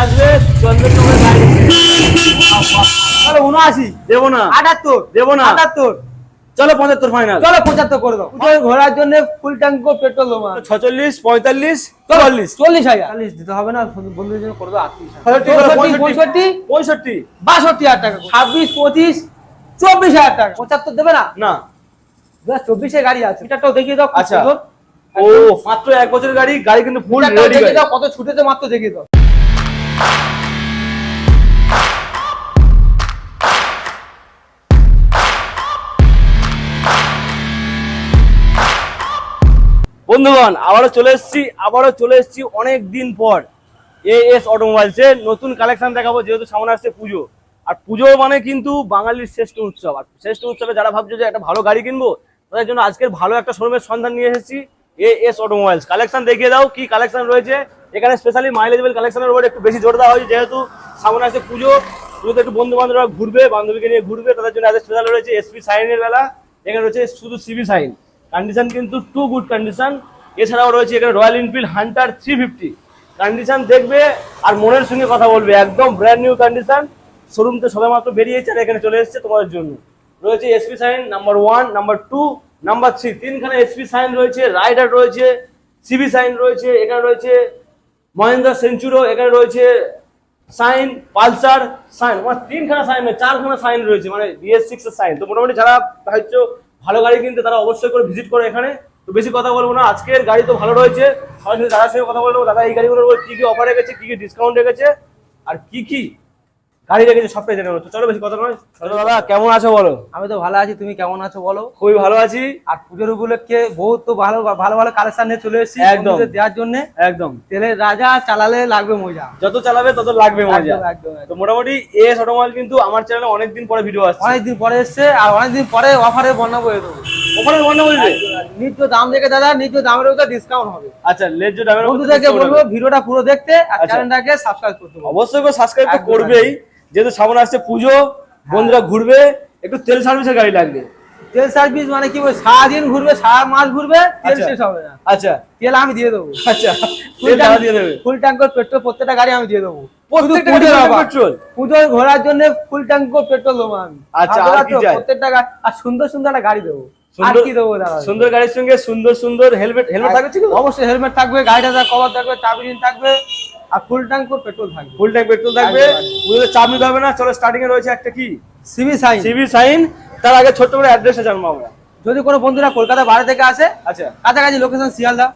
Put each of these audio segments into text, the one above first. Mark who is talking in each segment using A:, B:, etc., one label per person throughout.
A: আসবে চন্দ্রের গাড়ি।
B: তাহলে উনআশি।
A: দেবো না।
B: আটাত্তর।
A: দেবো না।
B: আটাত্তর।
A: চলো পঁচাত্তর ফাইনাল
B: চলো পঁচাত্তর করে দাও। ঘোরার জন্য ফুল ট্যাঙ্ক পেট্রোল
A: ছচল্লিশ পঁয়তাল্লিশ
B: চল্লিশ হাজার। চল্লিশ দিতে হবে না বন্ধুদের জন্য করে দাও আটত্রিশ
A: পঁয়ষট্টি পঁয়ষট্টি।
B: বাষট্টি হাজার টাকা। ছাব্বিশ পঁচিশ চব্বিশ হাজার টাকা। পঁচাত্তর দেবে না?
A: না।
B: চব্বিশে গাড়ি আছে। এটাটাও দেখিয়ে দাও
A: আচ্ছা। ও মাত্র এক বছরের গাড়ি গাড়ি কিন্তু ফুল রেডি
B: দেখিয়ে দাও কত ছুটেছে মাত্র দেখিয়ে দাও।
A: বন্ধুগণ, আবারও চলে এসেছি, আবারও চলে এসেছি অনেক দিন পর। এ এস অটোমোবাইলসে নতুন কালেকশন দেখাবো, যেহেতু সামনে আসছে পুজো। আর পুজো মানে কিন্তু বাঙালির শ্রেষ্ঠ উৎসব। আর শ্রেষ্ঠ উৎসবে যারা ভাবছ যে একটা ভালো গাড়ি কিনবো, তাদের জন্য আজকের ভালো একটা শোরুমের সন্ধান নিয়ে এসেছি এ এস অটোমোবাইলস কালেকশন দেখিয়ে দাও, কি কালেকশন রয়েছে? এখানে স্পেশালি মাইলেজেবল কালেকশনের উপর একটু বেশি জোর দেওয়া হয়েছে, যেহেতু সামনে আসছে পুজো, পুজোতে একটু বন্ধু বান্ধবরা ঘুরবে, বান্ধবীকে নিয়ে ঘুরবে, তাদের জন্য আজকে স্পেশাল রয়েছে এসপি সাইনের বেলা। এখানে রয়েছে শুধু সিবি সাইন কন্ডিশন কিন্তু টু গুড কন্ডিশন এছাড়াও রয়েছে এখানে Royal Enfield Hunter three fifty condition দেখবে আর মনের সঙ্গে কথা বলবে, একদম ব্র্যান্ড নিউ কন্ডিশন শোরুম তো সবে মাত্র বেরিয়েছে আর এখানে চলে এসেছে তোমাদের জন্য। রয়েছে SP Shine number one number two number three তিনখানে SP Shine রয়েছে রাইডার রয়েছে সিবি সাইন রয়েছে, এখানে রয়েছে মহেন্দ্র সেঞ্চুরো, এখানে রয়েছে সাইন পালসার সাইন তিনখানা সাইন চারখানা সাইন রয়েছে মানে বিএস সিক্স এর সাইন তো মোটামুটি যারা ভাবছ ভালো গাড়ি কিনতে তারা অবশ্যই করে ভিজিট করে এখানে। তো বেশি কথা বলব না, আজকের গাড়ি তো ভালো রয়েছে। সরাসরি দাদার সঙ্গে কথা বলব দাদা, এই গাড়িগুলোর কি কি অফার রেখেছে, কি কি ডিসকাউন্ট রেখেছে, আর কি কি গাড়ি রেখেছে সবটাই জেনে চলো বেশি কথা নয়। চলো দাদা কেমন আছো বলো?
B: আমি তো ভালো আছি তুমি কেমন আছো বলো?
A: খুবই ভালো আছি।
B: আর পুজোর উপলক্ষে বহুত তো ভালো ভালো ভালো কালেকশন নিয়ে চলে এসেছি
A: একদম।
B: দেওয়ার জন্য।
A: একদম।
B: তেলের রাজা চালালে লাগবে মজা।
A: যত চালাবে তত লাগবে মজা।
B: একদম, একদম, একদম।
A: তো মোটামুটি এস অটোমোবাইল কিন্তু আমার চ্যানেলে অনেকদিন পরে ভিডিও আসছে।
B: অনেকদিন পরে এসছে আর অনেকদিন পরে অফারে বন্যা বয়ে দেবো।
A: ওখানে বন্ধ বলবে
B: নিজ দাম দেখে দাদা নিজ দামের উপর ডিসকাউন্ট হবে।
A: আচ্ছা লেজ
B: বন্ধুদেরকে বলব ভিডিওটা পুরো দেখতে আর
A: আচ্ছা।
B: চ্যানেলটাকে সাবস্ক্রাইব করতে
A: অবশ্যই সাবস্ক্রাইব তো করবেই। যেহেতু সামনে আসছে পুজো বন্ধুরা ঘুরবে একটু তেল সার্ভিসের গাড়ি লাগবে।
B: তেল সার্ভিস মানে কি বলব সারাদিন ঘুরবে সারা মাস ঘুরবে তেল
A: আচ্ছা।
B: শেষ হবে না।
A: আচ্ছা।
B: তেল আমি দিয়ে দেবো।
A: আচ্ছা দিয়ে দেবে।
B: ফুল ট্যাঙ্কর পেট্রোল প্রত্যেকটা গাড়ি আমি দিয়ে দেবো।
A: প্রত্যেকটা
B: পুজোর ঘোরার জন্য ফুল ট্যাঙ্কর পেট্রোল দেবো আমি।
A: আচ্ছা?
B: প্রত্যেকটা আর সুন্দর সুন্দর একটা গাড়ি দেবো।
A: সুন্দর- গাড়ির সঙ্গে সুন্দর সুন্দর হেলমেট হেলমেট থাকবে
B: অবশ্যই হেলমেট থাকবে গাড়িটা কভার থাকবে চাবিন থাকবে আর ফুল ট্যাঙ্ক পেট্রোল থাকবে।
A: ফুল ট্যাঙ্ক পেট্রোল থাকবে। চাপ নিতে হবে না চলো স্টার্টিং এ রয়েছে একটা কি?
B: সিবি সাইন
A: সিভি সাইন তার আগে ছোট্ট করে অ্যাড্রেসটা জানব আমরা।
B: যদি কোনো বন্ধুরা কলকাতা বাইরে থেকে আসে
A: আচ্ছা।
B: কাছাকাছি লোকেশন শিয়ালদা।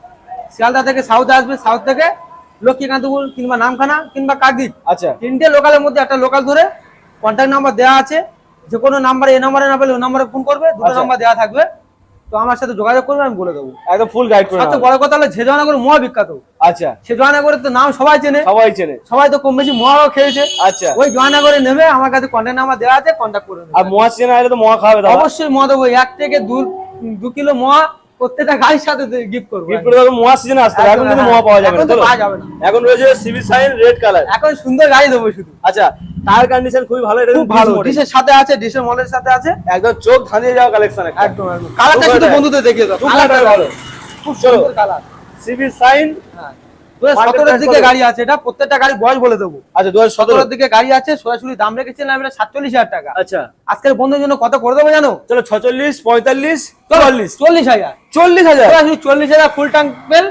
B: শিয়ালদা থেকে সাউথে আসবে সাউথ থেকে লক্ষ্মীকান্তপুর কিংবা নামখানা কিংবা কাকদ্বীপ।
A: আচ্ছা।
B: তিনটে লোকালের মধ্যে একটা লোকাল ধরে কন্ট্যাক্ট নাম্বার দেওয়া আছে। যে কোনো নাম্বারে এই নাম্বারে না পেলে ওই নাম্বারে ফোন করবে দুটো
A: আচ্ছা।
B: নাম্বার দেওয়া থাকবে। তো আমার সাথে যোগাযোগ করবে আমি বলে দেবো।
A: একদম ফুল গাইড করে
B: সবচেয়ে বড় কথা হলো ছেজনাগর মহা বিখ্যাত।
A: আচ্ছা।
B: ছেজনাগরের তো নাম সবাই চেনে।
A: সবাই চেনে।
B: সবাই তো কম বেশি মহাও খেয়েছে।
A: আচ্ছা।
B: ওই জয়নগরে নেমে আমার কাছে কন্ট্যাক্ট নাম্বার দেওয়া আছে কন্ট্যাক্ট করে
A: আর মোয়া চেনা হলে তো মোয়া খাওয়াবে
B: অবশ্যই মহা দেবো। এক থেকে দু দু কিলো মহা প্রত্যেকটা গাড়ির সাথে গিফট করব।
A: গিফট করে দেবো মোয়া সিজন আসতে। এখন কিন্তু। মোয়া পাওয়া যাবে না
B: পাওয়া যাবে না।
A: এখন রয়েছে সিভি সাইন রেড কালার
B: এখন সুন্দর গাড়ি দেবো শুধু।
A: আচ্ছা টায়ার কন্ডিশন খুবই ভালো এটা
B: খুব ভালো ডিসের সাথে আছে ডিসের মডেলের সাথে আছে।
A: একদম চোখ ধানিয়ে যাওয়া কালেকশন
B: একদম একদম। কালারটা শুধু বন্ধুদের দেখিয়ে দাও।
A: কালারটা ভালো।
B: খুব সুন্দর কালার
A: সিভি সাইন
B: হ্যাঁ। সতেরোর দিকে গাড়ি আছে এটা প্রত্যেকটা গাড়ি বয়স বলে দেবো।
A: আচ্ছা দু হাজার সতেরো।
B: দিকে গাড়ি আছে সরাসরি দাম রেখেছিলাম এটা সাতচল্লিশ হাজার টাকা।
A: আচ্ছা।
B: আজকের বন্ধুর জন্য কত করে দেবো জানো?
A: চলো ছচল্লিশ পঁয়তাল্লিশ
B: চল্লিশ হাজার।
A: চল্লিশ হাজার?
B: চল্লিশ হাজার ফুল ট্যাঙ্ক তেল।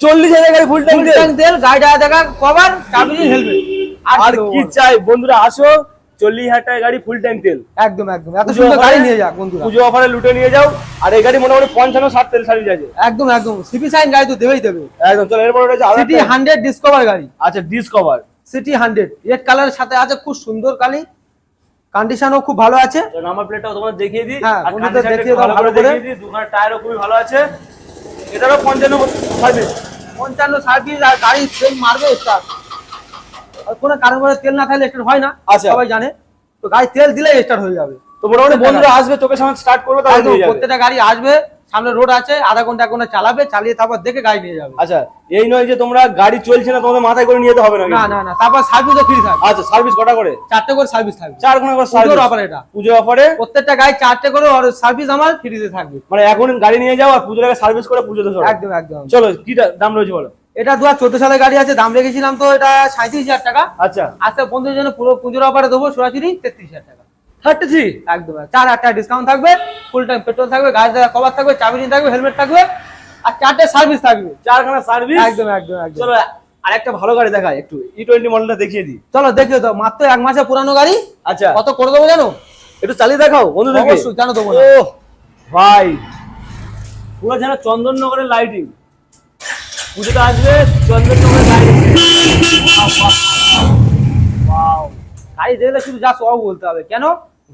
A: চল্লিশ হাজার গাড়ি ফুল
B: ট্যাঙ্ক তেল? গাড়িটা দেখা কভার চাবি হেলমেট
A: আর কি চাই? বন্ধুরা আসো। চল্লিশ হাজার টাকা গাড়ি ফুল ট্যাঙ্ক তেল।
B: একদম একদম। এত সুন্দর গাড়ি নিয়ে যাক বন্ধুরা।
A: পুজো অফারে লুটে নিয়ে যাও আর এই গাড়ি মোটামুটি পঞ্চান্ন ষাট তেল সার্ভিস আছে
B: একদম একদম। সিপি সাইন গাড়ি তো দেবেই দেবে।
A: একদম চলো এরপর রয়েছে
B: সিটি হান্ড্রেড ডিসকভার গাড়ি।
A: আচ্ছা ডিসকভার।
B: CT hundred. রেড কালারের সাথে আছে খুব সুন্দর কালি কন্ডিশনও খুব ভালো আছে।
A: নাম্বার প্লেটটাও তোমার দেখিয়ে দিই।
B: হ্যাঁ, বন্ধুদের দেখিয়ে দাও
A: ভালো করে দুখানা টায়ারও খুবই ভালো আছে। এটারও পঞ্চান্ন সার্ভিস
B: পঞ্চান্ন সার্ভিস আর গাড়ি তেল মারবে স্টার্ট আর কোনো কারণে তেল না থাকলে স্টার্ট হয় না
A: আচ্ছা।
B: সবাই জানে। তো গাড়ি তেল দিলে স্টার্ট হয়ে যাবে।
A: তো মোটামুটি বন্ধুরা আসবে চোখের সামনে স্টার্ট করবে তাহলে
B: প্রত্যেকটা গাড়ি আসবে সামনে রোড আছে আধা ঘণ্টা এক ঘণ্টা চালাবে চালিয়ে তারপর দেখে গাড়ি নিয়ে যাবে।
A: আচ্ছা এই নয় যে তোমরা গাড়ি চলছে না তোমাদের মাথায় করে নিয়ে যেতে হবে না
B: না না না তারপর সার্ভিসও ফ্রি থাকবে
A: আচ্ছা সার্ভিস কটা করে?
B: চারটে করে সার্ভিস থাকবে।
A: চার ঘণ্টা করে
B: পুজোর
A: সার্ভিস
B: অফার এটা।
A: পুজো অফারে
B: প্রত্যেকটা গাড়ি চারটে করে আর সার্ভিস আমার ফ্রিতে থাকবে।
A: মানে এখন গাড়ি নিয়ে যাও আর পুজোর আগে সার্ভিস করে পুজোতে চলো
B: একদম একদম।
A: চলো কি দাম রয়েছে বলো।
B: এটা দু হাজার সালের গাড়ি আছে দাম রেখেছিলাম তো এটা সাঁত্রিশ হাজার টাকা।
A: আচ্ছা।
B: আজকে বন্ধুদের জন্য পুরো পুজোর অফারে দেবো সরাসরি তেত্রিশ হাজার টাকা।
A: Thirty three?
B: একদম চার হাজার টাকা ডিসকাউন্ট থাকবে ফুল টাইম পেট্রোল থাকবে গাড়ি কভার থাকবে চাবি থাকবে হেলমেট থাকবে আর চারটে সার্ভিস থাকবে।
A: চারখানা সার্ভিস
B: একদম একদম একদম।
A: চলো আর একটা ভালো গাড়ি দেখায় একটু ই টোয়েন্টি মডেলটা দেখিয়ে দিই।
B: চলো দেখিও তো মাত্র এক মাসে পুরানো গাড়ি।
A: আচ্ছা।
B: কত করে দেবো জানো?
A: একটু চালিয়ে দেখাও বন্ধুদেরকে।
B: কেন দেবো
A: ভাই। পুরো যেন চন্দননগরের লাইটিং পুজোটা আসবে চন্দননগরের লাইটিং
B: Wow! গাড়ি দেখলে শুধু যা সব বলতে হবে। কেন?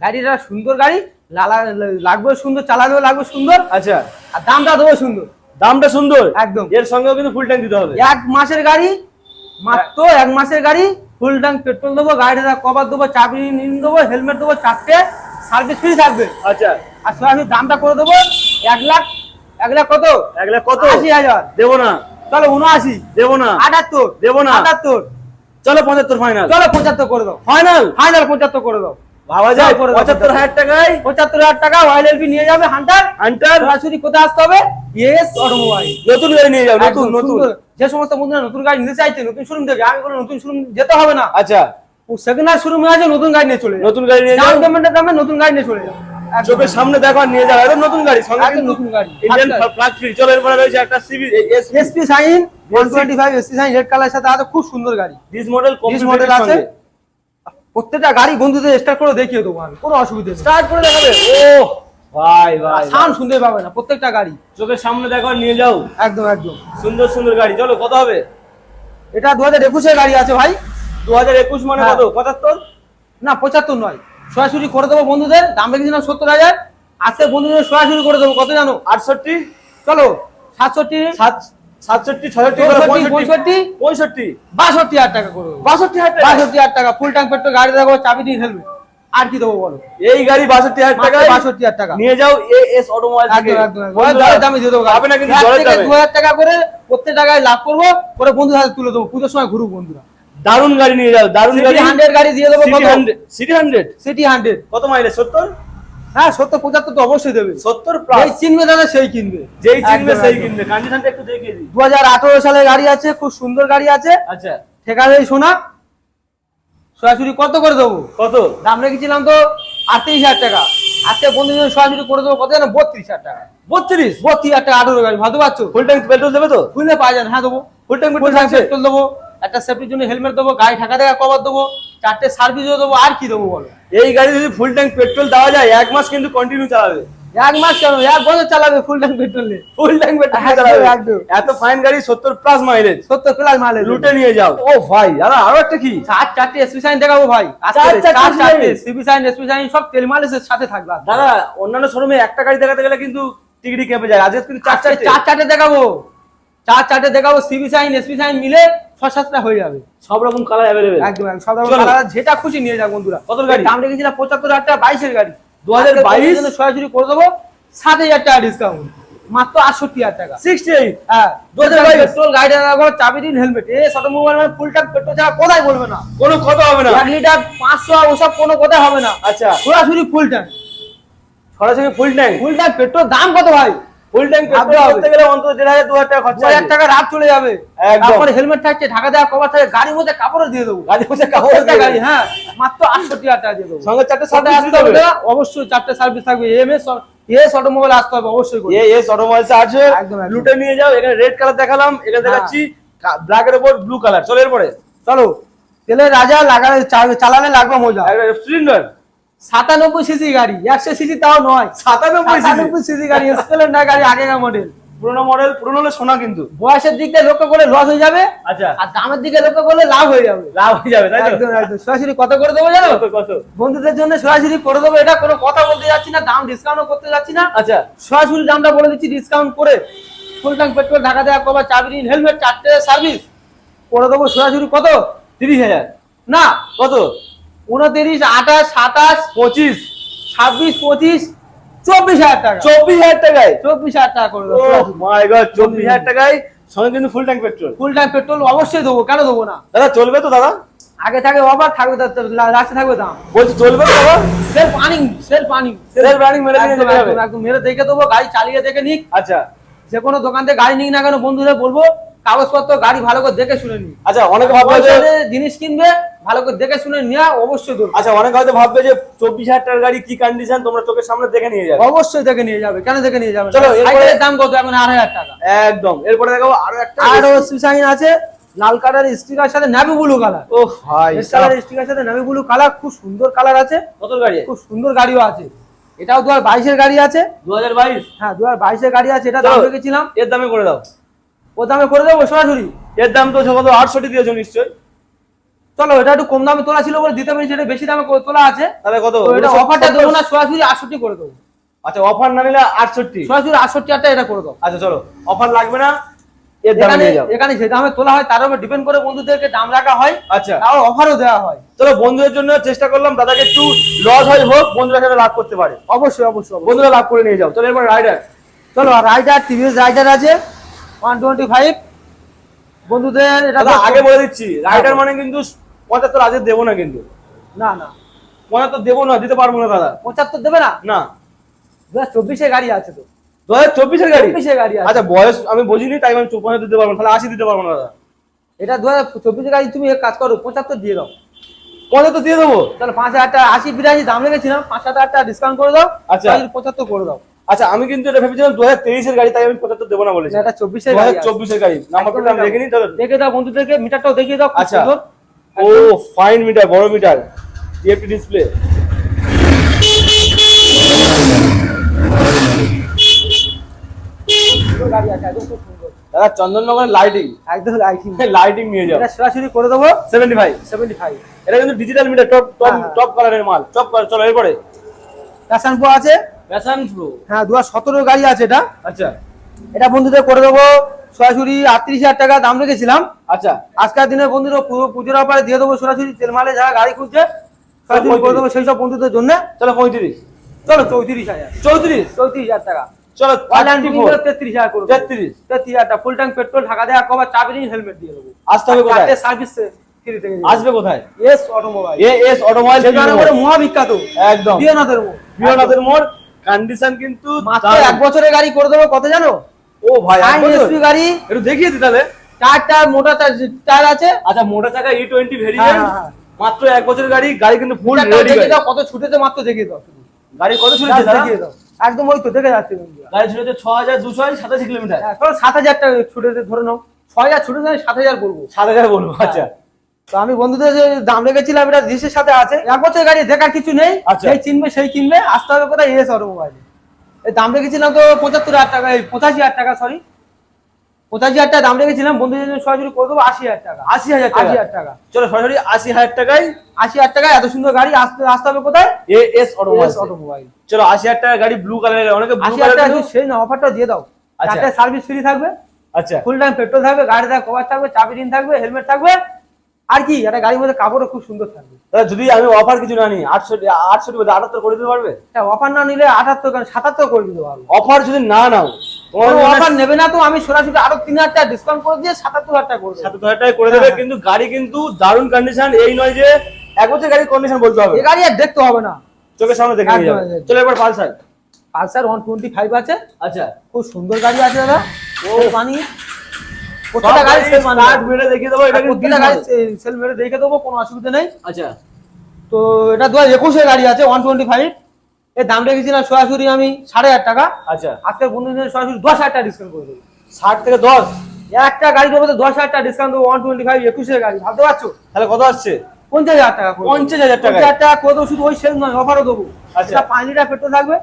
B: গাড়িটা সুন্দর গাড়ি লালা- লাগবে সুন্দর চালালেও লাগবে সুন্দর
A: আচ্ছা।
B: আর দামটা দেবো সুন্দর।
A: দামটা সুন্দর?
B: একদম।
A: এর সঙ্গেও কিন্তু ফুল ট্যাঙ্ক দিতে হবে।
B: এক মাসের গাড়ি মাত্র এক মাসের গাড়ি ফুল ট্যাঙ্ক পেট্রোল দেবো গাড়িটা কভার দেবো চাবি নিন দেবো হেলমেট দেবো চারটে সার্ভিস ফ্রি থাকবে।
A: আচ্ছা।
B: আর সরাসরি দামটা করে দেবো এক লাখ এক লাখ কত?
A: এক লাখ কত?
B: আশি হাজার।
A: দেবো না।
B: চলো উনআশি।
A: দেবো না।
B: আটাত্তর।
A: দেবো না।
B: আটাত্তর।
A: চলো পঁচাত্তর ফাইনাল
B: চলো পঁচাত্তর করে দাও।
A: ফাইনাল
B: ফাইনাল পঁচাত্তর করে দাও।
A: ভাবা যায় পঁচাত্তর হাজার টাকায়?
B: পঁচাত্তর হাজার টাকা ওয়াইল নিয়ে যাবে হান্টার
A: আন্টার
B: সরাসরি কোথায় আসতে হবে? ইয়েস অটোমোবাইল
A: নতুন গাড়ি নিয়ে যাও নতুন নতুন।
B: যে সমস্ত বন্ধুরা নতুন গাড়ি নিতে চাইছে নতুন শোরুম থেকে আমি নতুন শোরুম যেতে হবে না।
A: আচ্ছা।
B: সেকেন্ড হ্যান্ড শোরুমে আছে নতুন গাড়ি নিয়ে চলে
A: নতুন গাড়ি নিয়ে যাও।
B: নতুন গাড়ি নিয়ে চলে যাও
A: চোখের সামনে দেখো নিয়ে যাও। একদম নতুন গাড়ি সঙ্গে
B: একদম
A: কিন্তু
B: নতুন গাড়ি।
A: ইন্ডিয়ান প্লাগ ফ্রি চলো এরপরে রয়েছে একটা CB S
B: SP Shine one twenty five SP Shine red colour সাথে আছে খুব সুন্দর গাড়ি।
A: দিস মডেল
B: model
A: মডেল
B: আছে। প্রত্যেকটা গাড়ি বন্ধুদের স্টার্ট করে দেখিয়ে দেবো আমি কোনো অসুবিধা নেই।
A: স্টার্ট করে দেখাবে। ও ভাই ভাই
B: সাউন্ড শুনতে পাবে না প্রত্যেকটা গাড়ি।
A: চোখের সামনে দেখো নিয়ে যাও।
B: একদম একদম।
A: সুন্দর সুন্দর গাড়ি। চলো কত হবে?
B: এটা দু হাজার একুশের গাড়ি আছে ভাই।
A: দু হাজার একুশ মানে
B: হ্যাঁ।
A: কত? পঁচাত্তর?
B: না পঁচাত্তর নয়। সরাসরি করে দেবো বন্ধুদের দাম রেখেছিলাম সত্তর হাজার। আজকে বন্ধুদের সরাসরি করে দেবো কত জানো?
A: আটষট্টি।
B: চলো সাতষট্টি
A: সাত সাতষট্টি ছষট্টি পঁয়ষট্টি।
B: পঁয়ষট্টি,
A: পঁয়ষট্টি।
B: বাষট্টি হাজার টাকা করে
A: বাষট্টি হাজার
B: বাষট্টি হাজার টাকা ফুল ট্যাঙ্ক পেট্রোল গাড়ি দেবো চাবি দিয়ে ফেলবে। আর কি দেবো বলো?
A: এই গাড়ি বাষট্টি হাজার টাকা
B: বাষট্টি হাজার টাকা।
A: নিয়ে যাও এ এস অটোমোবাইল থেকে। বন্ধুরা,
B: দামে দিয়ে দেবো
A: হবে না কিন্তু
B: দু হাজার টাকা করে প্রত্যেক টাকায় লাভ করব করে বন্ধুদের হাতে তুলে দেবো। পুজোর সময় ঘুরুক বন্ধুরা।
A: দারুণ গাড়ি নিয়ে যাও দারুণ গাড়ি।
B: সিটি হান্ড্রেড গাড়ি দিয়ে দেবো কত?
A: Hundred CT hundred
B: CT hundred
A: কত মাইলেজ? সত্তর?
B: হ্যাঁ সত্তর পঁচাত্তর তো অবশ্যই দেবে।
A: সত্তর
B: যেই চিনবে দাদা সেই কিনবে।
A: যেই চিনবে সেই কিনবে। কন্ডিশনটা একটু দেখিয়ে দিই।
B: দু হাজার আঠারো সালের গাড়ি আছে খুব সুন্দর গাড়ি আছে।
A: আচ্ছা।
B: ঠিকাদারি সোনা। সরাসরি কত করে দেবো?
A: কত?
B: দাম রেখেছিলাম তো আটত্রিশ হাজার টাকা। আজকে বন্ধুদের সরাসরি করে দেবো কত জানো? বত্রিশ হাজার টাকা।
A: বত্রিশ?
B: বত্রিশ হাজার টাকা আঠারো গাড়ি। ভাবতে পারছ
A: ফুল ট্যাঙ্ক পেট্রোল দেবে তো?
B: খুললে পাওয়া যান হ্যাঁ দেবো।
A: ফুল ট্যাঙ্ক
B: ফুল
A: পেট্রোল
B: দেবো। একটা সেফটির জন্য হেলমেট দেবো গাড়ি ঢাকা দেখা কভার দেবো চারটে সার্ভিসও দেবো আর কি দেবো বলো?
A: এই গাড়ি যদি ফুল ট্যাঙ্ক পেট্রোল দেওয়া যায় এক মাস কিন্তু কন্টিনিউ চালাবে।
B: এক মাস কেন? এক বছর চালাবে ফুল ট্যাঙ্ক পেট্রোলে
A: ফুল ট্যাঙ্ক পেট্রোল চালাবে। এত ফাইন গাড়ি সত্তর প্লাস মাইলেজ
B: সত্তর প্লাস মালে
A: লুটে নিয়ে যাও। ও ভাই দাদা আরও একটা কি?
B: চার চারটে এসপি সাইন দেখাবো ভাই।
A: চার চারটে
B: চার সিবি সাইন এসপি সাইন সব তেলমালের সাথে থাকবে
A: দাদা অন্যান্য শোরুমে একটা গাড়ি দেখাতে গেলে কিন্তু টিকিটি কেঁপে যায়। আজকে কিন্তু চার চারটে।
B: চার চারটে দেখাবো। চার চারটে দেখাবো সিবি সাইন এসপি সাইন মিলে ছ সাতটা হয়ে যাবে।
A: সব রকম কালার অ্যাভেলেবেল
B: একদম সব রকম কালার যেটা খুশি নিয়ে যাও বন্ধুরা।
A: কত গাড়ি?
B: দাম রেখেছিলাম পঁচাত্তর হাজার টাকা বাইশের গাড়ি।
A: 2022
B: আজকে তোমাদের জন্য সরাসরি করে দেবো সাত হাজার টাকা ডিসকাউন্ট মাত্র আটষট্টি হাজার টাকা।
A: Sixty eight?
B: হ্যাঁ।
A: 2022
B: পেট্রোল গাড়ি রাখব চাবি দিন হেলমেট। এ অটোমোবাইল মানে ফুল ট্যাঙ্ক পেট্রোল ছাড়া কোথায় বলবে না?
A: কোনো কথা হবে না।
B: এক লিটার পাঁচশো ওসব কোনো কথা হবে না।
A: আচ্ছা।
B: সরাসরি ফুল ট্যাঙ্ক
A: সরাসরি full tank
B: full tank petrol দাম কত ভাই?
A: ফুল ট্যাঙ্ক
B: ভাবতে
A: পেট্রোল
B: হবে।
A: করতে গেলে অন্তত দেড় হাজার দু হাজার টাকা খরচা
B: হাজার টাকা রাত চলে যাবে। তারপরে হেলমেট থাকছে ঢাকা দেওয়া কভার থাকে গাড়ির মধ্যে কাপড় দিয়ে দেবো।
A: গাড়ি বসে কাপড়
B: গাড়ি হ্যাঁ মাত্র আটষট্টি হাজার টাকা দিয়ে দেবো।
A: সঙ্গে চারটে
B: সাথে আসতে হবে অবশ্যই চারটে সার্ভিস থাকবে। এম এস এস অটোমোবাইল আসতে হবে অবশ্যই
A: এ এস অটোমোবাইলস আছে
B: একদম, একদম।
A: লুটে নিয়ে যাও। এখানে রেড কালার দেখালাম এখানে
B: হ্যাঁ।
A: দেখাচ্ছি ব্ল্যাক এর উপর ব্লু কালার চলো এরপরে।
B: চলো তেলের রাজা লাগালে চা- চালানে লাগবে মজা।
A: সিলিন্ডার।
B: সাতানব্বই সিসি গাড়ি একশো সিসি তাও নয়।
A: সাতানব্বই
B: সাতানব্বই সিসি গাড়ি স্প্লেন্ডার গাড়ি আগেকার মডেল
A: পুরোনো মডেল পুরোনো হলে সোনা কিন্তু।
B: বয়সের দিক দিয়ে লক্ষ্য করে লস হয়ে যাবে
A: আচ্ছা।
B: আর দামের দিকে লক্ষ্য করলে লাভ হয়ে যাবে।
A: লাভ হয়ে যাবে তাই
B: একদম একদম। সরাসরি কত করে দেবো জানো?
A: কত
B: বন্ধুদের জন্য সরাসরি করে দেবো এটা কোনো কথা বলতে যাচ্ছি না দাম ডিসকাউন্টও করতে যাচ্ছি না।
A: আচ্ছা।
B: সরাসরি দামটা বলে দিচ্ছি ডিসকাউন্ট করে ফুল ট্যাঙ্ক পেট্রোল ঢাকা দেওয়া কবার চাবি হেলমেট চারটে সার্ভিস করে দেবো সরাসরি কত?
A: তিরিশ হাজার।
B: না
A: কত?
B: উনত্রিশ আঠাশ সাতাশ
A: পঁচিশ
B: ছাব্বিশ পঁচিশ চব্বিশ হাজার টাকা।
A: চব্বিশ হাজার টাকায়?
B: চব্বিশ হাজার টাকা করে দেবো।
A: চব্বিশ হাজার টাকায়? সঙ্গে কিন্তু full tank petrol
B: full tank petrol অবশ্যই দেবো কেন দেবো না?
A: দাদা চলবে তো দাদা?
B: আগে থাকে অফার থাকবে লাস্টে থাকবে দাম।
A: বলছি চলবে তো দাদা?
B: Self earning self earning
A: self running মেরে নিয়ে
B: একদম মেরে দেখে দেবো গাড়ি চালিয়ে দেখে নিক।
A: আচ্ছা।
B: যে কোনো দোকান থেকে গাড়ি নিক না কেন বন্ধুদের বলব কাগজপত্র গাড়ি ভালো করে দেখে শুনে নি
A: আচ্ছা অনেকে ভাববে
B: জিনিস কিনবে ভালো করে দেখে শুনে নেওয়া অবশ্যই দরকার।
A: আচ্ছা অনেকে হয়তো ভাববে যে চব্বিশ হাজার টাকার গাড়ি কি কন্ডিশন তোমরা চোখের সামনে দেখে নিয়ে যাবে।
B: অবশ্যই দেখে নিয়ে যাবে। কেন দেখে নিয়ে যাবে?
A: চলো, এরপরে-
B: দাম কত? এখন আড়াই হাজার টাকা।
A: একদম। এরপরে দেখাবো আরও একটা
B: আরও সুসাইন আছে। লাল কালার স্টিকার সাথে নাভি ব্লু কালার
A: ও ভাই
B: কালার স্টিকার সাথে নাভি ব্লু কালার খুব সুন্দর কালার আছে।
A: কত গাড়ি?
B: খুব সুন্দর গাড়িও আছে। এটাও দু হাজার বাইশের গাড়ি আছে।
A: দু হাজার বাইশ?
B: হ্যাঁ দু হাজার বাইশের গাড়ি আছে। এটা দাম। রেখেছিলাম।
A: এর দামে করে দাও।
B: ও দামে করে দেবো সরাসরি।
A: এর দাম তো কত? আটষট্টি দিয়েছ নিশ্চয়ই।
B: চলো এটা একটু কম দামে তোলা ছিল বলে দিতে পারি এটা বেশি দামে তোলা আছে।
A: তাহলে কত?
B: এটা অফারটা দেবো না সরাসরি আটষট্টি করে দেবো।
A: আচ্ছা অফার না নিলে আটষট্টি।
B: সরাসরি আটষট্টি হাজার এটা করে দেবো
A: আচ্ছা চলো অফার লাগবে না এর দামে
B: এখানে
A: নিয়ে যাও।
B: এখানে যে দামে তোলা হয় তার উপর ডিপেন্ড করে বন্ধুদেরকে দাম রাখা হয়
A: আচ্ছা।
B: তাও অফারও দেওয়া হয়।
A: চলো বন্ধুদের জন্য চেষ্টা করলাম দাদাকে একটু লস হয় হোক বন্ধুরা সেটা লাভ করতে পারে।
B: অবশ্যই অবশ্যই।
A: বন্ধুরা লাভ করে নিয়ে যাও। চলো এরপর রাইডার
B: চলো রাইডার টিভিএস রাইডার আছে ওয়ান টোয়েন্টি ফাইভ বন্ধুদের এটা
A: আগে বলে দিচ্ছি রাইডার মানে কিন্তু পঁচাত্তর আজকে দেবো না কিন্তু।
B: না না।
A: পঁচাত্তর দেবো না দিতে পারব না দাদা।
B: পঁচাত্তর দেবে না?
A: না।
B: দু হাজার চব্বিশে গাড়ি আছে তো।
A: দু হাজার চব্বিশের গাড়ি?
B: চব্বিশে গাড়ি
A: আচ্ছা বয়স আমি বুঝিনি তাই আমি পঁচাত্তর দিতে পারব না। তাহলে আশি দিতে পারব না দাদা।
B: এটা দু হাজার চব্বিশে গাড়ি তুমি এক কাজ করো পঁচাত্তর দিয়ে দাও।
A: পঁচাত্তর দিয়ে দেবো?
B: তাহলে পাঁচ হাজার টাকা আশি বিরাশি দাম লেগেছিলাম পাঁচ হাজার টাকা ডিসকাউন্ট করে দাও।
A: আচ্ছা।
B: পঁচাত্তর করে দাও।
A: আচ্ছা আমি কিন্তু এটা ভেবেছিলাম দু হাজার তেইশের গাড়ি তাই আমি পঁচাত্তর দেবো না বলেছি।
B: এটা চব্বিশে
A: দু
B: গাড়ি
A: চব্বিশের গাড়ি নাম্বার প্লেট আমি দেখিনি চলো।
B: দেখে দাও বন্ধুদেরকে মিটারটাও দেখিয়ে দাও
A: আচ্ছা। ও ফাইন মিটার বড় মিটার টিএফটি ডিসপ্লে দাদা চন্দননগরের লাইটিং
B: একদম লাইটিং
A: লাইটিং নিয়ে যাও।
B: সরাসরি করে দেবো?
A: সেভেন্টি ফাইভ
B: সেভেন্টি ফাইভ
A: এটা কিন্তু ডিজিটাল মিটার টপ টপ
B: হ্যাঁ, হ্যাঁ।
A: টপ কালারের মাল। টপ কালার চলো এরপরে।
B: প্যাশন প্রো আছে?
A: প্যাশন প্রো
B: হ্যাঁ দু হাজার সতেরো গাড়ি আছে এটা।
A: আচ্ছা।
B: এটা বন্ধুদের করে দেবো। সরাসরি আটত্রিশ হাজার টাকা দাম রেখেছিলাম।
A: আচ্ছা।
B: আজকের দিনে বন্ধুরা পুজোর অফারে দিয়ে দেবো। সরাসরি তেলমালে যারা গাড়ি খুঁজছে সরাসরি করে দেবো সেই সব বন্ধুদের জন্য।
A: চলো পঁয়ত্রিশ।
B: চলো চৌত্রিশ হাজার।
A: চৌত্রিশ?
B: চৌত্রিশ হাজার টাকা।
A: চলো
B: অনলাইন
A: থার্টি
B: বুকিং করে তেত্রিশ হাজার করে
A: তেত্রিশ।
B: তেত্রিশ হাজার ফুল ট্যাঙ্ক পেট্রোল ঢাকা দেওয়া কভার চাবি হেলমেট দিয়ে দেবো।
A: আসতে হবে কোথায়?
B: সার্ভিস
A: আসবে কোথায়?
B: S automobile
A: A S automobile
B: মহাবিখ্যাত।
A: একদম।
B: বিয়নাথের মোড়।
A: বিশ্বনাথের মোড়। কন্ডিশন কিন্তু
B: মাত্র এক বছরের গাড়ি করে দেবো কত জানো?
A: ও ভাই
B: এসপি গাড়ি।
A: একটু দেখিয়ে দি তাহলে।
B: চারটা মোটা টায়ার আছে।
A: আচ্ছা মোটর চাকা ই টোয়েন্টি ভেরিয়েন্ট। মাত্র এক বছরের গাড়ি গাড়ি কিন্তু ফুল রেডি
B: দাও কত ছুটেছে মাত্র দেখিয়ে দাও।
A: গাড়ি কত দাদা?
B: দেখিয়ে দাও। একদম ওই তো দেখে যাচ্ছে
A: গাড়ি চলেছে ছ হাজার দুশো সাতাশি কিলোমিটার।
B: হ্যাঁ, সাত হাজার টাকা ছুটেছে ধরে নাও। ছয় হাজার ছুটেছে আমি সাত হাজার বলব।
A: সাত হাজার বলব আচ্ছা।
B: তো আমি বন্ধুদের যে দাম রেখেছিলাম এটা দেশের সাথে আছে। এক বছর গাড়ি দেখার কিছু নেই
A: আচ্ছা।
B: সেই চিনবে সেই কিনবে আসতে হবে কোথায় এস অটোমোবাইলে এই দাম রেখেছিলাম তো পঁচাত্তর হাজার টাকা এই পঁচাশি হাজার টাকা সরি পঁচাশি হাজার টাকা দাম রেখেছিলাম বন্ধুদের জন্য সরাসরি করে দেবো আশি হাজার টাকা।
A: আশি হাজার
B: আশি
A: টাকা
B: হাজার টাকা।
A: চলো সরাসরি আশি হাজার টাকায়
B: আশি হাজার টাকা এত সুন্দর গাড়ি আসতে আসতে হবে কোথায়?
A: এ এস অটোমোবাইল চলো আশি হাজার টাকা গাড়ি ব্লু কালারের অনেকে
B: আশি হাজার টাকা সেই না অফারটা দিয়ে দাও।
A: আচ্ছা।
B: সার্ভিস ফ্রি থাকবে।
A: আচ্ছা।
B: ফুল টাইম পেট্রোল থাকবে গাড়িতে কভার থাকবে চাবি রিন থাকবে হেলমেট থাকবে আর কি একটা গাড়ির মধ্যে কাপড়ও খুব সুন্দর থাকবে।
A: যদি আমি অফার কিছু না নিই আটষট্টি বলতে আটাত্তর করে দিতে পারবে?
B: হ্যাঁ অফার না নিলে আটাত্তর কেন? সাতাত্তর করে দিতে পারব।
A: অফার যদি না নাও তোমার
B: অফার নেবে না তো আমি সরাসরি আরও তিন হাজার টাকা ডিসকাউন্ট করে দিয়ে সাতাত্তর হাজার টাকা করে
A: সাতাত্তর হাজার টাকা করে দেবে
B: হ্যাঁ।
A: কিন্তু গাড়ি কিন্তু দারুণ কন্ডিশন এই নয় যে এক বছর গাড়ির কন্ডিশন বলতে হবে।
B: গাড়ি আর দেখতে হবে না।
A: চোখের সামনে দেখে নিয়ে যাবে। চলো এবার Pulsar.
B: Pulsar one twenty five আছে।
A: আচ্ছা।
B: খুব সুন্দর গাড়ি আছে দাদা। ও।
A: সব
B: প্রত্যেকটা গাড়ি সেল
A: start মেরে দেখিয়ে দেবো এটা
B: প্রত্যেকটা গাড়ি? সেল মেরে দেখে দেবো কোনো অসুবিধা নেই।
A: আচ্ছা।
B: তো এটা দু হাজার একুশের গাড়ি আছে ওয়ান টোয়েন্টি ফাইভ এর দাম রেখেছিলাম সরাসরি আমি সাড়ে হাজার টাকা।
A: আচ্ছা।
B: আজকের বন্ধুদের সরাসরি দশ হাজার টাকা ডিসকাউন্ট করে দেবো।
A: ষাট থেকে দশ?
B: একটা গাড়ি দেবো তো দশ হাজার টাকা ডিসকাউন্ট দেবো ওয়ান টোয়েন্টি ফাইভ একুশের গাড়ি ভাবতে পারছ?
A: তাহলে কত আসছে?
B: পঞ্চাশ হাজার টাকা
A: পঞ্চাশ হাজার টাকা
B: হাজার টাকা করে দেবো শুধু ওই সেল নয় অফারও দেবো।
A: আচ্ছা।
B: পাঁচ লিটার পেট্রোল থাকবে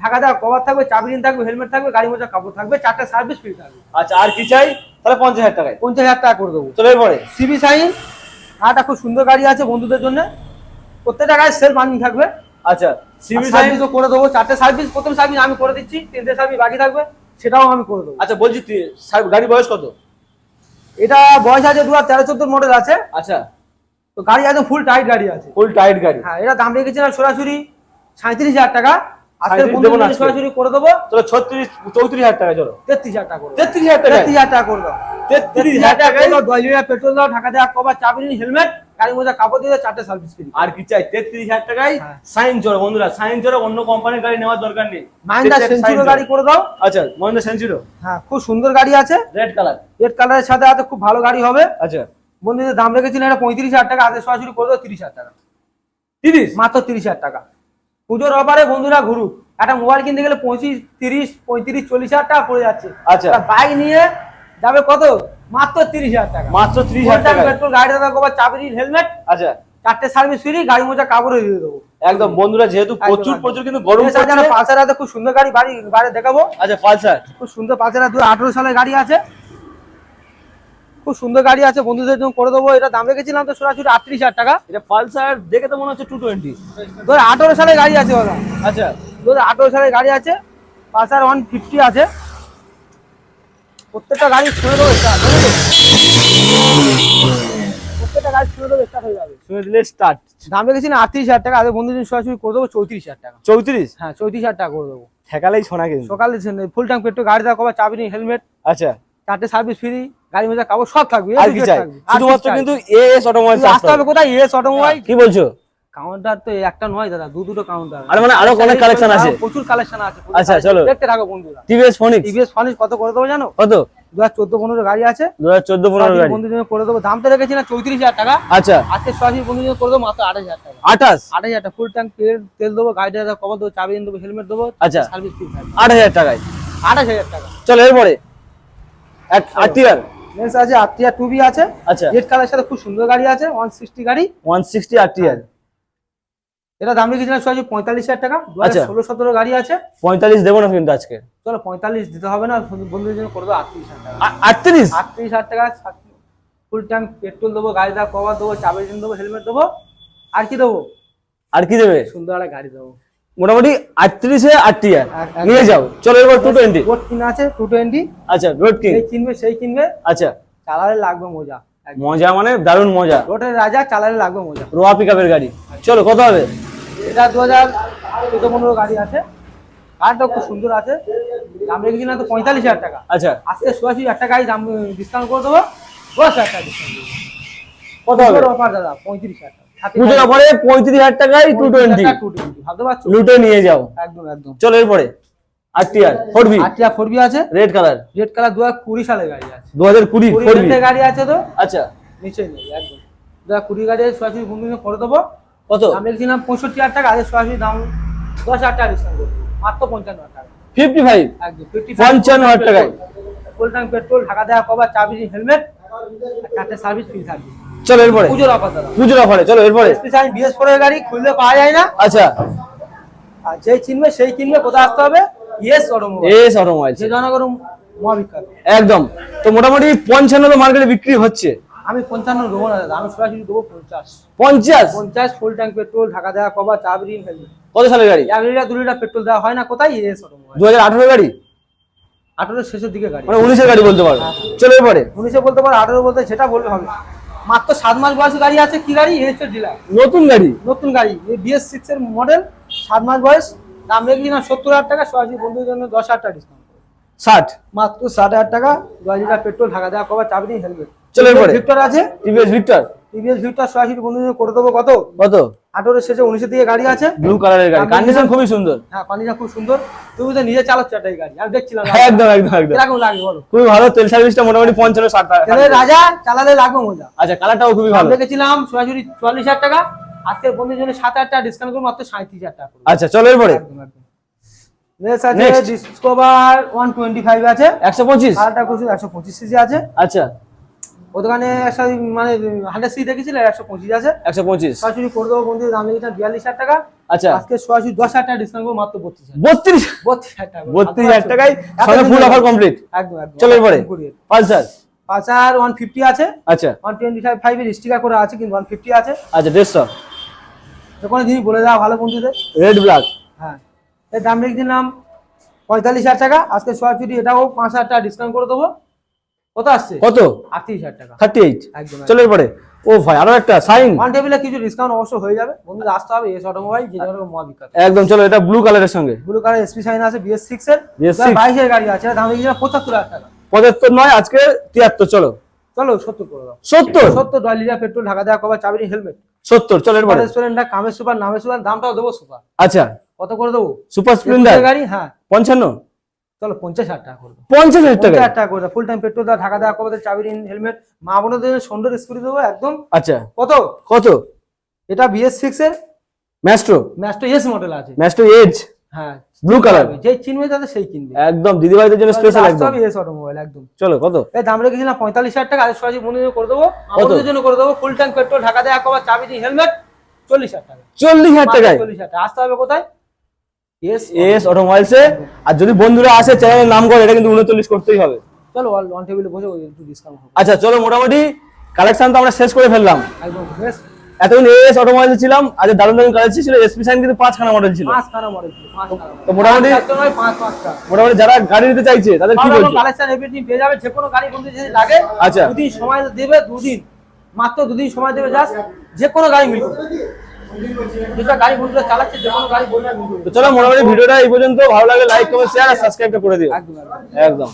B: ঢাকা দেওয়া কভার থাকবে চাবি থাকবে হেলমেট থাকবে গাড়ি মোজা কাপড় থাকবে চারটা সার্ভিস ফ্রি থাকবে।
A: আচ্ছা আর কি চাই? তাহলে পঞ্চাশ হাজার টাকায়।
B: পঞ্চাশ হাজার টাকা করে দেবো।
A: চলে এরপরে
B: সিবি সাইন একটা খুব সুন্দর গাড়ি আছে বন্ধুদের জন্য। প্রত্যেকটা গাড়ি সেল মানি থাকবে।
A: আচ্ছা সিবি সাইন
B: সার্ভিসও করে দেবো। চারটে সার্ভিস প্রথম সার্ভিস আমি করে দিচ্ছি তিনটে সার্ভিস বাকি থাকবে সেটাও আমি করে দেবো।
A: আচ্ছা বলছি তুই- গাড়ি বয়স কত?
B: এটা বয়স আছে দু হাজার তেরো চোদ্দ মডেল আছে।
A: আচ্ছা।
B: তো গাড়ি একদম ফুল টাইট গাড়ি আছে।
A: ফুল টাইট গাড়ি।
B: হ্যাঁ এটা দাম রেখেছিলাম সরাসরি সাঁত্রিশ হাজার টাকা। আজকের
A: 37 দেবো না
B: সরাসরি করে দেবো।
A: চলো ছত্রিশ চৌত্রিশ হাজার টাকা চলো।
B: তেত্রিশ হাজার টাকা
A: তেত্রিশ হাজার টাকা
B: তেত্রিশ হাজার টাকা করে দাও
A: তেত্রিশ হাজার
B: টাকা দাও দশ লিটার পেট্রোল দাও ঢাকা দেওয়া কভার চাবি হেলমেট গাড়ি মোজা কাপড় দিয়ে চারটে সার্ভিস ফ্রি
A: আর কি চাই? তেত্রিশ হাজার টাকায়?
B: হ্যাঁ।
A: সাইন চড়ো বন্ধুরা সাইন অন্য কোম্পানির গাড়ি নেওয়ার দরকার নেই।
B: মাহিন্দা সেঞ্চুরো গাড়ি করে দাও।
A: আচ্ছা সেঞ্চুরো
B: হ্যাঁ খুব সুন্দর গাড়ি আছে।
A: রেড কালার
B: রেড কালারের সাথে খুব ভালো গাড়ি হবে।
A: আচ্ছা।
B: বন্ধুদের দাম রেখেছিলেন এটা পঁয়ত্রিশ হাজার টাকা হাতে সরাসরি করে দেবো তিরিশ হাজার টাকা।
A: তিরিশ?
B: মাত্র তিরিশ হাজার টাকা। পুজোর অফারে বন্ধুরা ঘুরুক। একটা মোবাইল কিনতে গেলে পঁচিশ তিরিশ পঁয়ত্রিশ চল্লিশ হাজার টাকা পড়ে যাচ্ছে।
A: আচ্ছা।
B: বাইক নিয়ে যাবে কত? মাত্র তিরিশ হাজার টাকা।
A: মাত্র ত্রিশ হাজার টাকা
B: পেট্রোল গাড়িটা থাকব চাবি হেলমেট
A: আচ্ছা।
B: চারটে সার্ভিস ফ্রি গাড়ি মোজা কাপড় দিয়ে দেবো।
A: একদম বন্ধুরা যেহেতু প্রচুর প্রচুর কিন্তু গরম
B: পালসার আছে খুব সুন্দর গাড়ি বাড়ি বাইরে দেখাবো।
A: আচ্ছা পালসার।
B: খুব সুন্দর পালসার দু আঠারো সালের গাড়ি আছে। খুব সুন্দর গাড়ি আছে বন্ধুদের জন্য করে দেবো। এটা দাম রেখেছিলাম তো সরাসরি আটত্রিশ হাজার টাকা।
A: এটা পালসার দেখে তো মনে হচ্ছে টু টোয়েন্টি
B: ধর আঠেরো সালের গাড়ি আছে ওরা
A: আচ্ছা।
B: দু আঠেরো সালের গাড়ি আছে পালসার ওয়ান ফিফটি আছে। প্রত্যেকটা গাড়ি শুনে দেবো স্টার্ট প্রত্যেকটা গাড়ি শুনে দেবো স্টার্ট হয়ে যাবে।
A: শুনে দিলে স্টার্ট
B: দাম রেখেছি না আটত্রিশ হাজার টাকা আগে বন্ধুদের সরাসরি করে দেবো চৌত্রিশ হাজার টাকা।
A: চৌত্রিশ?
B: হ্যাঁ চৌত্রিশ হাজার টাকা করে দেবো।
A: ঠেকালেই শোনা কিন্তু।
B: সকালে ফুল ট্যাঙ্ক পেট্রোল গাড়ি দেওয়া থাকবে চাবি নেই হেলমেট
A: আচ্ছা।
B: চারটে সার্ভিস ফ্রি গাড়ি মধ্যে কাগজ সব থাকবে
A: আর কি চাই? শুধুমাত্র কিন্তু এএস অটোমোবাইল
B: আসতে হবে। কোথায়? এস অটোমোবাইল
A: কি বলছো?
B: কাউন্টার তো একটা নয় দাদা দু দুটো কাউন্টার
A: আরে মানে আরও অনেক collection আছে।
B: প্রচুর কালেকশন আছে
A: আচ্ছা, চলো।
B: দেখতে থাকো বন্ধুরা।
A: টিভিএস ফোনিক্স
B: টিভিএস ফার্নিশ কত করে দেবো জানো?
A: কত?
B: গাড়ি আছে।
A: গাড়ি।
B: বন্ধুদের করে দেবো। দাম তো রেখেছি না চৌত্রিশ হাজার টাকা।
A: আচ্ছা।
B: আজকে সরাসরি বন্ধুদের জন্য করে দেবো মাত্র টাকা।
A: আঠাশ?
B: আঠাশ হাজার টাকা। ফুল ট্যাঙ্ক তেল তেল দেবো গাড়িটা কভার দেবো চাবি দেবো হেলমেট দেবো
A: আচ্ছা।
B: সার্ভিস ফ্রি
A: টাকায়।
B: আঠাশ হাজার টাকা।
A: চলো এরপরে। আরটিআর
B: নেক্সট আছে টু বি আছে।
A: আচ্ছা।
B: রেড কালারের সাথে খুব সুন্দর গাড়ি আছে ওয়ান সিক্সটি গাড়ি।
A: ওয়ান সিক্সটি আরটিআর
B: এটা দাম রেখেছিলাম সরাসরি পঁয়তাল্লিশ হাজার টাকা। দু
A: আচ্ছা।
B: হাজার ষোলো সতেরো গাড়ি আছে।
A: পঁয়তাল্লিশ দেবো না কিন্তু আজকে।
B: চলো পঁয়তাল্লিশ দিতে হবে না বন্ধুদের জন্য করে দেবো আটত্রিশ হাজার টাকা।
A: আটত্রিশ?
B: আটত্রিশ হাজার টাকা ফুল ট্যাঙ্ক পেট্রোল দেবো গাড়িটা কভার দেবো চাবি রিং দেবো হেলমেট দেবো। আর কি দেবো?
A: আর কি দেবে?
B: সুন্দর একটা গাড়ি দেবো।
A: মোটামুটি আটত্রিশে
B: এক-
A: নিয়ে যাও। চলো এবার টু টোয়েন্টি
B: রোড কিনা আছে টু টোয়েন্টি
A: আচ্ছা রোড কিং
B: সেই কিনবে সেই কিনবে।
A: আচ্ছা।
B: চালালে লাগবে মজা।
A: মজা মানে দারুণ মজা।
B: রোডের রাজা চালালে লাগবে মজা।
A: রোয়া পিকআপের গাড়ি। চলো কত হবে?
B: এটা দু হাজার চোদ্দ পনেরো গাড়ি আছে। গাড়িটা খুব সুন্দর আছে। দাম রেখেছি না তো পঁয়তাল্লিশ হাজার টাকা।
A: আচ্ছা।
B: আজকে সোয়াশি একটা গাড়ি দাম ডিসকাউন্ট করে দেবো। দশ হাজার টাকা ডিসকাউন্ট
A: কত হবে?
B: অফার দাদা পঁয়ত্রিশ হাজার টাকা।
A: পুজোর অফারে পঁয়ত্রিশ হাজার টাকায় টু টোয়েন্টি লুটে নিয়ে যাও।
B: একদম একদম।
A: চলো এরপরে RTR four V.
B: Four V আছে?
A: Red colour.
B: রেড কালার দু হাজার কুড়ি সালের গাড়ি আছে।
A: দু হাজার কুড়ি
B: কুড়ি
A: ফোর বি।
B: গাড়ি আছে তো?
A: আচ্ছা।
B: নিচে নেই একদম। দু হাজার কুড়ি গাড়ি আছে সরাসরি বন্ধু করে দেবো।
A: কত?
B: রেখেছিলাম পঁয়ষট্টি হাজার টাকা সরাসরি দাম দশ হাজার টাকা ডিসকাউন্ট মাত্র পঞ্চান্ন হাজার টাকা।
A: ফিফটি ফাইভ
B: একদম ফিফটি
A: পঞ্চান্ন হাজার টাকায়।
B: ফুল ট্যাঙ্ক পেট্রোল ঢাকা দেওয়া কভার চাবি হেলমেট চারটে সার্ভিস ফ্রি থাকবে
A: চলো এরপরে।
B: পুজোর অফার দাদা।
A: পুজোর অফারে চলো এরপরে।
B: স্পেশাল বিএস ফোরের গাড়ি খুললে পাওয়া যায় না।
A: আচ্ছা।
B: আর যেই চিনবে সেই কিনবে কোথায় আসতে হবে? ইয়েস অটোমোবাইল
A: এস অটোমোবাইল
B: যে জনগণ মহাবিখ্যাত।
A: একদম। তো মোটামুটি পঞ্চান্ন তো মার্কেটে বিক্রি হচ্ছে।
B: আমি পঞ্চান্ন দেবো না দাদা আমি সরাসরি দেবো পঞ্চাশ।
A: পঞ্চাশ?
B: পঞ্চাশ ফুল ট্যাঙ্ক পেট্রোল ঢাকা দেওয়া কভার চাবি রিং হেলমেট
A: কত সালের গাড়ি?
B: এক লিটার দু লিটার পেট্রোল দেওয়া হয় না কোথায়? ইয়েস অটোমোবাইল
A: দু হাজার আঠারো গাড়ি?
B: আঠারো শেষের দিকে গাড়ি।
A: মানে উনিশের গাড়ি বলতে পারো। চলো এরপরে।
B: উনিশে বলতে পারো আঠারো বলতে সেটা বললে হবে। মাত্র সাত মাস বয়সী গাড়ি আছে কি গাড়ি? এস এর ডিলার
A: নতুন গাড়ি?
B: নতুন গাড়ি বিএস সিক্স এর মডেল সাত মাস বয়স। দাম রেখেছি না সত্তর হাজার টাকা সরাসরি বন্ধুদের জন্য দশ হাজার টাকা ডিসকাউন্ট
A: ষাট?
B: মাত্র ষাট হাজার টাকা দশ লিটার পেট্রোল ঢাকা দেওয়া কবার চাবি রিং হেলমেট।
A: চলে।
B: ভিক্টর আছে?
A: টিভিএস ভিক্টর
B: টিভিএস ভিক্টর সরাসরি বন্ধুদের করে দেবো। কত?
A: কত?
B: আঠারো শেষে উনিশের দিকে গাড়ি আছে।
A: ব্লু কালারের গাড়ি। কন্ডিশন খুবই সুন্দর।
B: হ্যাঁ পানিটা খুব সুন্দর। তুমি তো নিজে চালাচ্ছ একটা গাড়ি আমি দেখছিলাম
A: একদম একদম একদম।
B: কীরকম লাগে বলো?
A: খুবই ভালো তেল সার্ভিসটা মোটামুটি পঞ্চান্ন ষাট টাকা।
B: তেলের রাজা চালালে লাগবে মজা।
A: আচ্ছা কালারটাও খুবই ভালো।
B: দেখেছিলাম সরাসরি চুয়াল্লিশ হাজার টাকা আজকে বন্ধুর জন্য সাত হাজার টাকা ডিসকাউন্ট করে মাত্র সাঁত্রিশ হাজার টাকা
A: আচ্ছা চলো এরপরে।
B: ডিসকভার ওয়ান টোয়েন্টি ফাইভ আছে।
A: একশো পঁচিশ?
B: আরেকটা কিছু একশো পঁচিশ সিসি আছে।
A: আচ্ছা।
B: ওখানে একটা মানে হান্ড্রেড সিসি দেখেছিল? একশো পঁচিশ আছে।
A: একশো পঁচিশ।
B: সরাসরি করে দেবো বন্ধুর দাম লেগেছে বিয়াল্লিশ হাজার টাকা।
A: আচ্ছা।
B: আজকে সরাসরি দশ হাজার টাকা ডিসকাউন্ট মাত্র বত্রিশ
A: বত্রিশ
B: বত্রিশ হাজার টাকা।
A: বত্রিশ হাজার টাকায়
B: এত
A: ফুল অফার কমপ্লিট
B: একদম একদম।
A: চলো এরপরে
B: কুড়িয়ে।
A: পালসার?
B: পালসার ওয়ান ফিফটি আছে।
A: আচ্ছা।
B: ওয়ান টোয়েন্টি ফাইভ ফাইভের স্টিকার করে আছে কিন্তু ওয়ান ফিফটি আছে।
A: আচ্ছা দেড়শো।
B: যে কোনো জিনিস বলে দেওয়া ভালো বন্ধুদের।
A: রেড ব্ল্যাক
B: হ্যাঁ। এর দাম রেখে দিলাম পঁয়তাল্লিশ হাজার টাকা। আজকে সরাসরি এটাও পাঁচ হাজার টাকা ডিসকাউন্ট করে দেবো। কত আসছে?
A: কত?
B: আটত্রিশ হাজার টাকা।
A: থার্টি এইট
B: একদম।
A: চলো এরপরে ও ভাই আরও একটা সাইন।
B: ওয়ান টেবিলে কিছু ডিসকাউন্ট অবশ্য হয়ে যাবে। আসতে হবে এস অটোমোবাইল যে জন্য মহাবিখ্যাত
A: একদম চলো এটা ব্লু কালারের সঙ্গে।
B: ব্লু কালার এসপি সাইন আছে বিএস সিক্স এর।
A: BS6
B: বাইশের গাড়ি আছে দাম টাকা।
A: নয় আজকে তিয়াত্তর চলো।
B: চলো করে দাও। লিটার পেট্রোল ঢাকা দেওয়া কভার হেলমেট
A: চলো এরপরে
B: সুপার নামের সুপার দামটাও দেবো সুপার
A: আচ্ছা।
B: কত করে দেবো?
A: সুপার স্প্লেন্ডার
B: গাড়ি হ্যাঁ।
A: পঞ্চান্ন?
B: চলো পঞ্চাশ হাজার টাকা করে দেবো
A: পঞ্চাশ হাজার টাকা?
B: টাকা করে ফুল টাইম পেট্রোল দেওয়া ঢাকা দেওয়া কভার চাবি হেলমেট মা বোনদের সুন্দর স্কুটি দেবো একদম।
A: আচ্ছা।
B: কত?
A: কত?
B: এটা বিএস সিক্স এর।
A: ম্যাস্ট্রো
B: ম্যাস্টো এস মডেল আছে।
A: ম্যাস্ট্রো এজ
B: হ্যাঁ।
A: ব্লু কালার
B: যে চিনবে তাদের সেই কিনবে।
A: একদম দিদিভাইদের জন্য স্পেশাল একদম।
B: এস অটোমোবাইল একদম।
A: চলো কত?
B: এই দাম রেখেছিলাম পঁয়তাল্লিশ হাজার টাকা আর সরাসরি বন্ধুদের করে দেবো আমাদের জন্য করে দেবো ফুল ট্যাঙ্ক পেট্রোল ঢাকা দেওয়া কভার চাবি দিয়ে হেলমেট চল্লিশ হাজার টাকা।
A: চল্লিশ হাজার টাকায়?
B: চল্লিশ হাজার টাকা। আসতে হবে কোথায়? এস
A: এস অটোমোবাইলসে আর যদি বন্ধুরা আসে চ্যানেলের নাম করে এটা কিন্তু উনচল্লিশ করতেই হবে।
B: চলো অন টেবিলে বসে একটু ডিসকাউন্ট
A: আচ্ছা চলো মোটামুটি কালেকশন তো আমরা শেষ করে ফেললাম।
B: একদম বেশ
A: এতক্ষণ এস অটোমোবাইল ছিলাম আজ দারুণ দারুণ কালেকশন ছিল এসপি সাইন কিন্তু পাঁচখানা মডেল ছিল।
B: পাঁচ খানা মডেল ছিল
A: তো মোটামুটি- মোটামুটি যারা গাড়ি নিতে চাইছে তাদের কি বলছো?
B: কালেকশন এভরিথিং পেয়ে যাবে যে কোনো গাড়ি বন্ধু যদি লাগে
A: আচ্ছা।
B: দুদিন সময় দেবে দুদিন। মাত্র দুদিন সময় দেবে জাস্ট যে কোনো গাড়ি মিলবে যেটা গাড়ি বন্ধুরা চালাচ্ছে যে কোনো গাড়ি বলবে।
A: তো চলো মোটামুটি ভিডিওটা এই পর্যন্ত। ভালো লাগে লাইক কমেন্ট শেয়ার আর সাবস্ক্রাইবটা করে দিও।
B: একদম।
A: একদম।